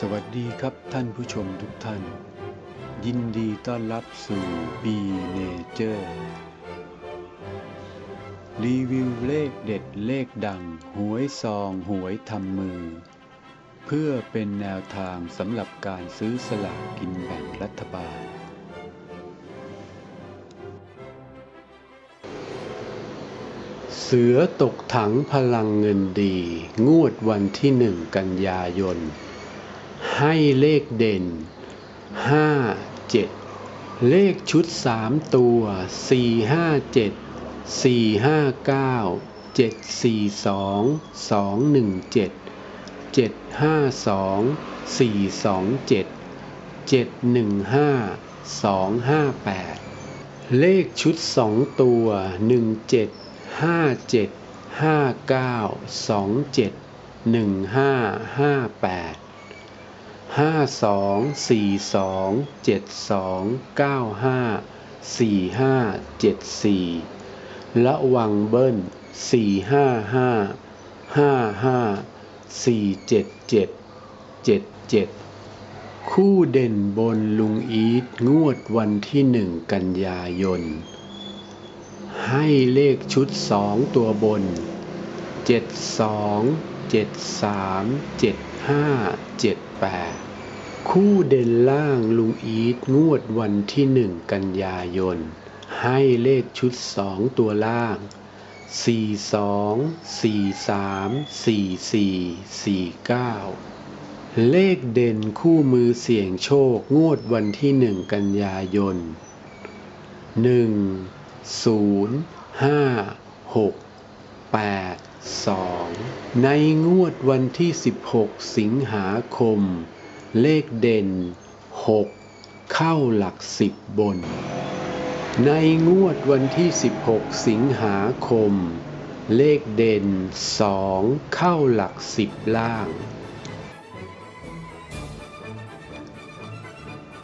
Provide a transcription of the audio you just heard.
สวัสดีครับท่านผู้ชมทุกท่าน ยินดีต้อนรับสู่ B Nature รีวิวเลขเด็ดเลขดัง หวยซองหวยทำมือ เพื่อเป็นแนวทางสำหรับการซื้อสลากกินแบ่งรัฐบาล เสือตกถังพลังเงินดี งวดวันที่หนึ่งกันยายน ให้เลขเด่น 5 7 เลขชุด 3 ตัว 4 5 7 4 5 9 7 4 2 2 1 7 7 5 2 4 2 7 7 1 5 2 5 8 เลขชุด 2 ตัว 1 7 5 7 5 9 2 7 1 5 5 8 ห้าสองสี่สองเจ็ดสองเก้าห้าสี่ห้าเจ็ดสี่ระวังเบิ้ลสี่ห้าห้าห้าห้าสี่เจ็ดเจ็ดเจ็ดเจ็ดคู่เด่นบนลุงอีทงวดวันที่หนึ่งกันยายน ให้เลขชุดสองตัวบนเจ็ดสอง เจ็ดสามเจ็ดห้าเจ็ดแปดคู่เด่นล่างลุงอีทงวดวันที่หนึ่งกันยายน ให้เลขชุดสองตัวล่างสี่สองสี่สามสี่สี่สี่เก้าเลขเด่นคู่มือเสี่ยงโชคงวดวันที่หนึ่งกันยายนหนึ่งศูนย์ห้าหก8 2 ในงวดวันที่ 16 สิงหาคม เลขเด่น 6 เข้าหลักสิบบน ในงวดวันที่ 16 สิงหาคม เลขเด่น 2 เข้าหลักสิบล่าง